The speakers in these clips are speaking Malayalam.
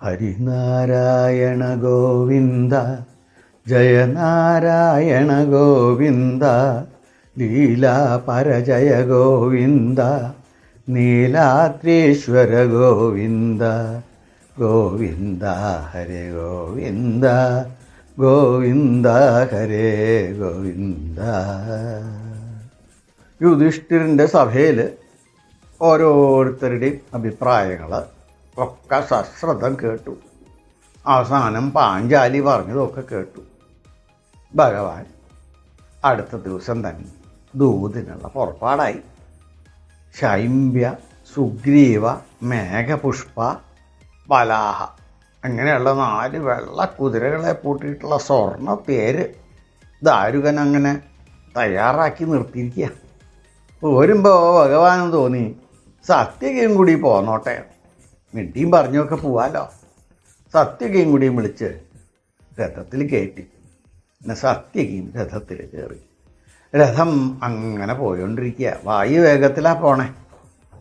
ഹരിനാരായണ ഗോവിന്ദ ജയനാരായണ ഗോവിന്ദ ലീലാ പരജയ ഗോവിന്ദ നീലാദ്രീശ്വര ഗോവിന്ദ ഗോവിന്ദ ഹരേ ഗോവിന്ദ ഗോവിന്ദ ഹരേ ഗോവിന്ദ. യുധിഷ്ഠിരന്റെ സഭയിൽ ഓരോരുത്തരുടെയും അഭിപ്രായങ്ങൾ ഒക്കെ സശ്രദ്ധം കേട്ടു. അവസാനം പാഞ്ചാലി പറഞ്ഞതൊക്കെ കേട്ടു. ഭഗവാൻ അടുത്ത ദിവസം തന്നെ ദൂതിനുള്ള പുറപ്പാടായി. ശൈമ്പ്യ സുഗ്രീവ മേഘപുഷ്പ ബലാഹ അങ്ങനെയുള്ള നാല് വെള്ള കുതിരകളെ പൂട്ടിയിട്ടുള്ള സ്വർണ പേര് ദാരുകൻ അങ്ങനെ തയ്യാറാക്കി നിർത്തിയിരിക്കുക പോരുമ്പോൾ ഭഗവാനും തോന്നി സത്യകയും കൂടി പോന്നോട്ടെ. മിണ്ടിയും പറഞ്ഞൊക്കെ പോവാലോ. സത്യകയും കൂടിയും വിളിച്ച് രഥത്തിൽ കയറ്റി. പിന്നെ സത്യകയും രഥത്തിൽ കയറി. രഥം അങ്ങനെ പോയോണ്ടിരിക്കുക വായു വേഗത്തിലാ പോണേ.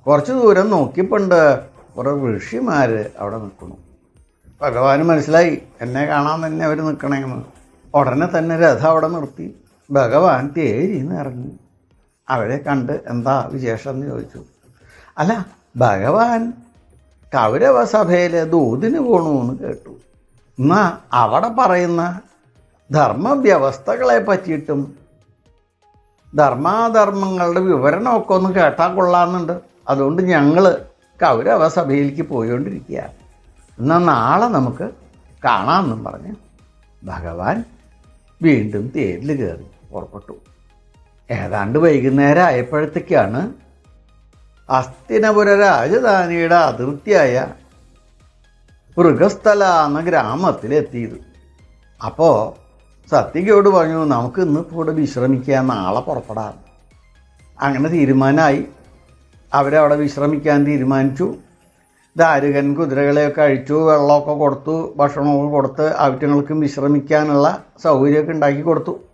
കുറച്ച് ദൂരം നോക്കിയപ്പോണ്ട് കുറേ ഋഷിമാർ അവിടെ നിൽക്കണു ഭഗവാന് മനസ്സിലായി. എന്നെ കാണാൻ തന്നെ അവർ നിൽക്കണമെന്ന് ഉടനെ തന്നെ രഥം അവിടെ നിർത്തി. ഭഗവാൻ തേരിന്ന് ഇറങ്ങി. അവരെ കണ്ട് എന്താ വിശേഷം എന്ന് ചോദിച്ചു. അല്ല ഭഗവാൻ കൗരവ സഭയിലെ ദൂതിന് പോണു എന്ന് കേട്ടു. എന്നാ അവിടെ പറയുന്ന ധർമ്മവ്യവസ്ഥകളെ പറ്റിയിട്ടും ധർമാധർമ്മങ്ങളുടെ വിവരണമൊക്കെ ഒന്ന് കേട്ടാൽ കൊള്ളാമെന്നുണ്ട്. അതുകൊണ്ട് ഞങ്ങൾ കൗരവ സഭയിലേക്ക് പോയോണ്ടിരിക്കുക എന്നാൽ നാളെ നമുക്ക് കാണാമെന്നും പറഞ്ഞ് ഭഗവാൻ വീണ്ടും തേരിൽ കയറി പുറപ്പെട്ടു. ഏതാണ്ട് വൈകുന്നേരം ആയപ്പോഴത്തേക്കാണ് അസ്തിനപുര രാജധാനിയുടെ അതിർത്തിയായ മൃഗസ്ഥല എന്ന ഗ്രാമത്തിലെത്തിയത്. അപ്പോൾ സത്യകയോട് പറഞ്ഞു നമുക്ക് ഇന്ന് ഇപ്പോൾ ഇവിടെ വിശ്രമിക്കാൻ നാളെ പുറപ്പെടാം. അങ്ങനെ തീരുമാനമായി. അവരവിടെ വിശ്രമിക്കാൻ തീരുമാനിച്ചു. ദാരുകൻ കുതിരകളെയൊക്കെ അഴിച്ചു വെള്ളമൊക്കെ കൊടുത്തു ഭക്ഷണമൊക്കെ കൊടുത്ത് അവറ്റങ്ങൾക്കും വിശ്രമിക്കാനുള്ള സൗകര്യമൊക്കെ ഉണ്ടാക്കി കൊടുത്തു.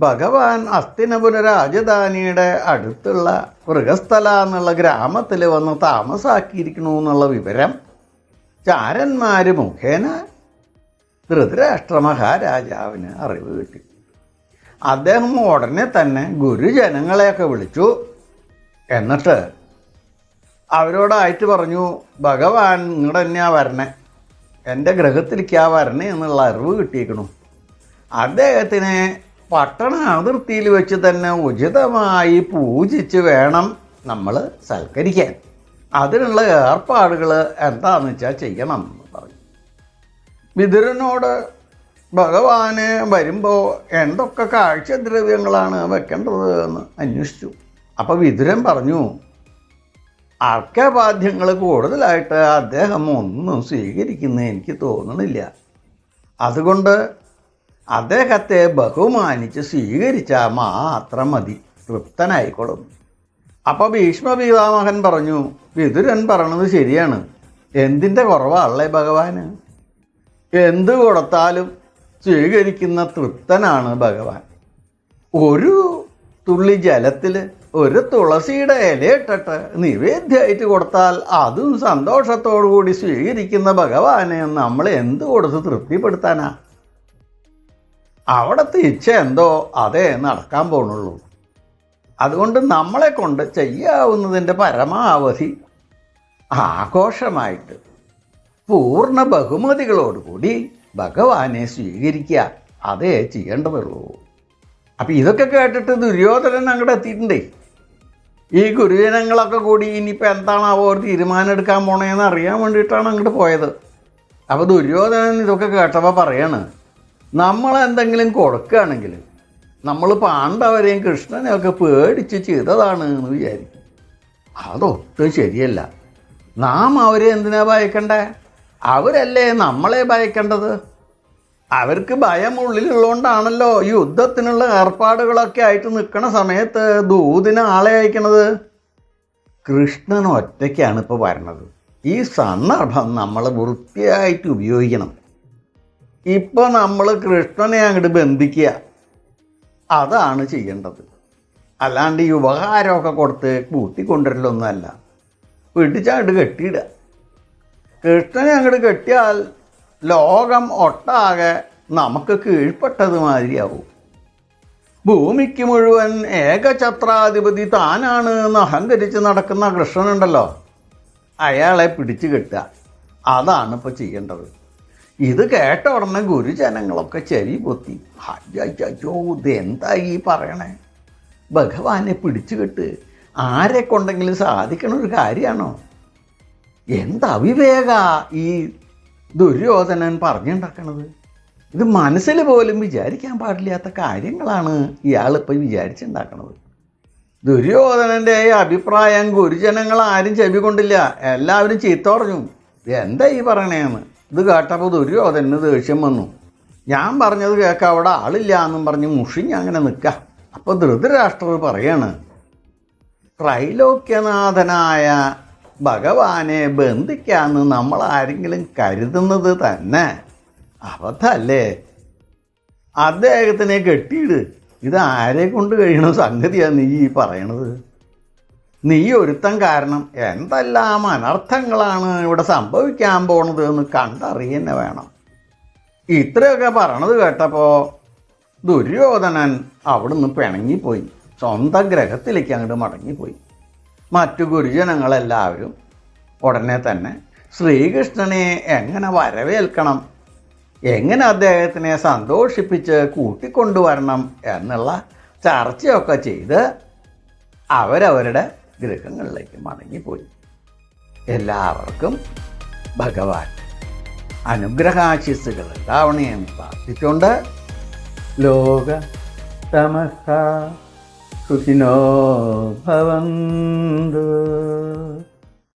ഭഗവാൻ അസ്തിനപുര രാജധാനിയുടെ അടുത്തുള്ള മൃഗസ്ഥല എന്നുള്ള ഗ്രാമത്തിൽ വന്ന് താമസാക്കിയിരിക്കണു എന്നുള്ള വിവരം ചാരന്മാർ മുഖേന ധൃതരാഷ്ട്ര മഹാരാജാവിന് അറിവ് കിട്ടി. അദ്ദേഹം ഉടനെ തന്നെ ഗുരുജനങ്ങളെയൊക്കെ വിളിച്ചു. എന്നിട്ട് അവരോടായിട്ട് പറഞ്ഞു ഭഗവാൻ നിങ്ങളുടെ തന്നെയാ വരണേ. എന്റെ ഗ്രഹത്തിലേക്കാ വരണേ എന്നുള്ള അറിവ് കിട്ടിയിരിക്കണു. അദ്ദേഹത്തിനെ പട്ടണ അതിർത്തിയിൽ വെച്ച് തന്നെ ഉചിതമായി പൂജിച്ച് വേണം നമ്മൾ സൽക്കരിക്കാൻ. അതിനുള്ള ഏർപ്പാടുകൾ എന്താണെന്ന് വെച്ചാൽ ചെയ്യണം എന്ന് പറഞ്ഞു. വിതുരനോട് ഭഗവാന് വരുമ്പോൾ എന്തൊക്കെ കാഴ്ചദ്രവ്യങ്ങളാണ് വെക്കേണ്ടത് എന്ന് അന്വേഷിച്ചു. അപ്പോൾ വിതുരൻ പറഞ്ഞു അർക്കപാദ്യങ്ങൾ കൂടുതലായിട്ട് അദ്ദേഹം ഒന്നും സ്വീകരിക്കുന്ന എനിക്ക് തോന്നണില്ല. അതുകൊണ്ട് അദ്ദേഹത്തെ ബഹുമാനിച്ച് സ്വീകരിച്ചാൽ മാത്രം മതി. തൃപ്തനായിക്കോളും. അപ്പോൾ ഭീഷ്മ പിതാമഹൻ പറഞ്ഞു വിതുരൻ പറഞ്ഞത് ശരിയാണ്. എന്തിന്റെ കുറവാണല്ലേ ഭഗവാന്? എന്ത് കൊടുത്താലും സ്വീകരിക്കുന്ന തൃപ്തനാണ് ഭഗവാൻ. ഒരു തുള്ളി ജലത്തിൽ ഒരു തുളസിയുടെ ഇലയിട്ടിട്ട് നിവേദ്യമായിട്ട് കൊടുത്താൽ അതും സന്തോഷത്തോടു കൂടി സ്വീകരിക്കുന്ന ഭഗവാനെ നമ്മൾ എന്ത് കൊടുത്ത് തൃപ്തിപ്പെടുത്താനാ? അവിടുത്തെ ഇച്ഛ എന്തോ അതേ നടക്കാൻ പോണുള്ളൂ. അതുകൊണ്ട് നമ്മളെ കൊണ്ട് ചെയ്യാവുന്നതിന്റെ പരമാവധി ആഘോഷമായിട്ട് പൂർണ ബഹുമതികളോടുകൂടി ഭഗവാനെ സ്വീകരിക്കുക അതേ ചെയ്യേണ്ടതുള്ളൂ. അപ്പം ഇതൊക്കെ കേട്ടിട്ട് ദുര്യോധനൻ അങ്ങോട്ട് എത്തിയിട്ടുണ്ടേ. ഈ ഗുരുജനങ്ങളൊക്കെ കൂടി ഇനിയിപ്പോൾ എന്താണാവോ ഒരു തീരുമാനം എടുക്കാൻ പോണേന്ന് അറിയാൻ വേണ്ടിയിട്ടാണ് അങ്ങോട്ട് പോയത്. അപ്പോൾ ദുര്യോധനൻ ഇതൊക്കെ കേട്ടപ്പോൾ പറയാണ് നമ്മൾ എന്തെങ്കിലും കൊടുക്കുകയാണെങ്കിൽ നമ്മൾ പാണ്ഡവരെയും കൃഷ്ണനെയും ഒക്കെ പേടിച്ച് ചെയ്തതാണ് എന്ന് വിചാരിക്കും. അതൊട്ടും ശരിയല്ല. നാം അവരെ എന്തിനാ ഭയക്കണ്ടേ? അവരല്ലേ നമ്മളെ ഭയക്കേണ്ടത്? അവർക്ക് ഭയം ഉള്ളിലുള്ളതുകൊണ്ടാണല്ലോ യുദ്ധത്തിനുള്ള ഏർപ്പാടുകളൊക്കെ ആയിട്ട് നിൽക്കുന്ന സമയത്ത് ദൂതിന് ആളെ അയക്കണത്. കൃഷ്ണൻ ഒറ്റയ്ക്കാണ് ഇപ്പോൾ വരണത്. ഈ സന്ദർഭം നമ്മൾ വൃത്തിയായിട്ട് ഉപയോഗിക്കണം. ഇപ്പോൾ നമ്മൾ കൃഷ്ണനെ അങ്ങോട്ട് ബന്ധിക്കുക അതാണ് ചെയ്യേണ്ടത്. അല്ലാണ്ട് ഈ ഉപകാരമൊക്കെ കൊടുത്ത് കൂട്ടിക്കൊണ്ടുവരലൊന്നുമല്ല പിടിച്ചങ്ങോട്ട് കെട്ടിയിടുക കൃഷ്ണനെ അങ്ങോട്ട് കെട്ടിയാൽ ലോകം ഒട്ടാകെ നമുക്ക് കീഴ്പ്പെട്ടത് മാതിരിയാവും. ഭൂമിക്ക് മുഴുവൻ ഏകഛത്രാധിപതി താനാണ് എന്ന് അഹങ്കരിച്ച് നടക്കുന്ന കൃഷ്ണനുണ്ടല്ലോ. അയാളെ പിടിച്ചു കെട്ടുക. അതാണ് ഇപ്പോൾ ചെയ്യേണ്ടത്. ഇത് കേട്ട ഉടനെ ഗുരുജനങ്ങളൊക്കെ ചെവി പൊത്തി. അയ്യോ ഇത് എന്താ ഈ പറയണേ? ഭഗവാനെ പിടിച്ചു കെട്ട് ആരെ കൊണ്ടെങ്കിലും സാധിക്കണ ഒരു കാര്യമാണോ? എന്തവിവേക ഈ ദുര്യോധനൻ പറഞ്ഞുണ്ടാക്കണത്? ഇത് മനസ്സിൽ പോലും വിചാരിക്കാൻ പാടില്ലാത്ത കാര്യങ്ങളാണ് ഇയാളിപ്പോൾ വിചാരിച്ചുണ്ടാക്കണത്. ദുര്യോധനന്റെ അഭിപ്രായം ഗുരുജനങ്ങൾ ആരും ചെവി കൊണ്ടില്ല. എല്ലാവരും ചീത്ത പറഞ്ഞു. എന്താ ഈ പറയണേന്ന്? ഇത് കേട്ടപ്പോൾ ദുര്യോധനന് ദേഷ്യം വന്നു. ഞാൻ പറഞ്ഞത് കേൾക്കാം അവിടെ ആളില്ല എന്നും പറഞ്ഞ് മുഷിഞ്ഞ് അങ്ങനെ നിൽക്കുക അപ്പോൾ ധൃതരാഷ്ട്രർ പറയാണ് ത്രൈലോക്യനാഥനായ ഭഗവാനെ ബന്ധിക്കാന്ന് നമ്മൾ ആരെങ്കിലും കരുതുന്നത് തന്നെ. അബദ്ധല്ലേ? അദ്ദേഹത്തിനെ കെട്ടിയിട്. ഇത് ആരെ കൊണ്ട് കഴിയണ സംഗതിയാണ് നീ ഈ പറയണത്? നീ ഒരുത്തം കാരണം എന്തെല്ലാം അനർത്ഥങ്ങളാണ് ഇവിടെ സംഭവിക്കാൻ പോണത് എന്ന് കണ്ടറിയന്നെ വേണം. ഇത്രയൊക്കെ പറഞ്ഞത് കേട്ടപ്പോൾ ദുര്യോധനൻ അവിടുന്ന് പിണങ്ങിപ്പോയി. സ്വന്തം ഗ്രഹത്തിലേക്ക് അങ്ങോട്ട് മടങ്ങിപ്പോയി. മറ്റു ഗുരുജനങ്ങളെല്ലാവരും ഉടനെ തന്നെ ശ്രീകൃഷ്ണനെ എങ്ങനെ വരവേൽക്കണം എങ്ങനെ അദ്ദേഹത്തിനെ സന്തോഷിപ്പിച്ച് കൂട്ടിക്കൊണ്ടുവരണം എന്നുള്ള ചർച്ചയൊക്കെ ചെയ്ത് അവരവരുടെ ഗൃഹങ്ങളിലേക്ക് മടങ്ങിപ്പോയി. എല്ലാവർക്കും ഭഗവാൻ അനുഗ്രഹാശിസ്സുകൾ ഉണ്ടാവണേന്ന് പ്രാർത്ഥിച്ചുകൊണ്ട് ലോക തമസ സുഖിനോ ഭവന്തു.